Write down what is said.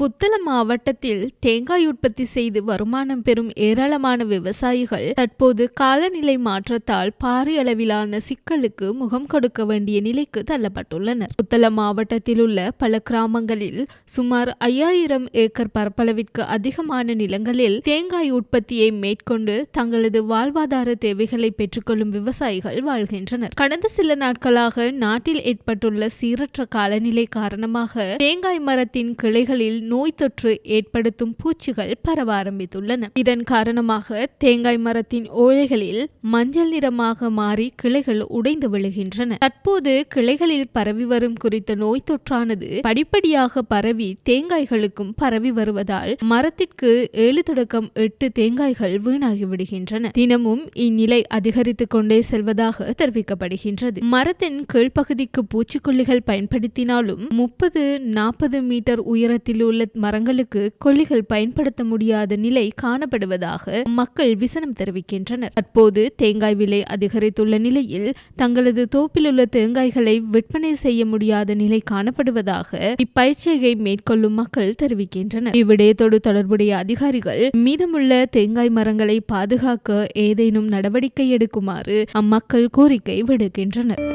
புத்தளம் மாவட்டத்தில் தேங்காய் உற்பத்தி செய்து வருமானம் பெறும் ஏராளமான விவசாயிகள் தற்போது காலநிலை மாற்றத்தால் பாரிய அளவிலான சிக்கலுக்கு முகம் கொடுக்க வேண்டிய நிலைக்கு தள்ளப்பட்டுள்ளனர். புத்தளம் மாவட்டத்தில் உள்ள பல கிராமங்களில் சுமார் ஐயாயிரம் ஏக்கர் பரப்பளவிற்கு அதிகமான நிலங்களில் தேங்காய் உற்பத்தியை மேற்கொண்டு தங்களது வாழ்வாதார தேவைகளை பெற்றுக்கொள்ளும் விவசாயிகள் வாழ்கின்றனர். கடந்த சில நாட்களாக நாட்டில் ஏற்பட்டுள்ள சீரற்ற காலநிலை காரணமாக தேங்காய் மரத்தின் கிளைகளில் நோய் தொற்று ஏற்படுத்தும் பூச்சிகள் பரவ ஆரம்பித்துள்ளன. இதன் காரணமாக தேங்காய் மரத்தின் ஓழைகளில் மஞ்சள் நிறமாக மாறி கிளைகள் உடைந்து விழுகின்றன. தற்போது கிளைகளில் பரவி வரும் குறித்த நோய் தொற்றானது படிப்படியாக பரவி தேங்காய்களுக்கும் பரவி வருவதால் மரத்திற்கு ஏழு தொடக்கம் எட்டு தேங்காய்கள் வீணாகி விடுகின்றன. தினமும் இந்நிலை அதிகரித்துக் கொண்டே செல்வதாக தெரிவிக்கப்படுகின்றது. மரத்தின் கீழ்ப்பகுதிக்கு பூச்சிக்கொல்லிகள் பயன்படுத்தினாலும் முப்பது நாற்பது மீட்டர் உயரத்தில் உள்ள மரங்களுக்கு கொல்லிகள் பயன்படுத்த முடியாத நிலை காணப்படுவதாக மக்கள் விசனம் தெரிவிக்கின்றனர். தற்போது தேங்காய் விலை அதிகரித்துள்ள நிலையில் தங்களது தோப்பில் உள்ள தேங்காய்களை விற்பனை செய்ய முடியாத நிலை காணப்படுவதாக இப்பயிற்சியை மேற்கொள்ளும் மக்கள் தெரிவிக்கின்றனர். இவ்விடயத்தோடு தொடர்புடைய அதிகாரிகள் மீதமுள்ள தேங்காய் மரங்களை பாதுகாக்க ஏதேனும் நடவடிக்கை எடுக்குமாறு அம்மக்கள் கோரிக்கை விடுக்கின்றனர்.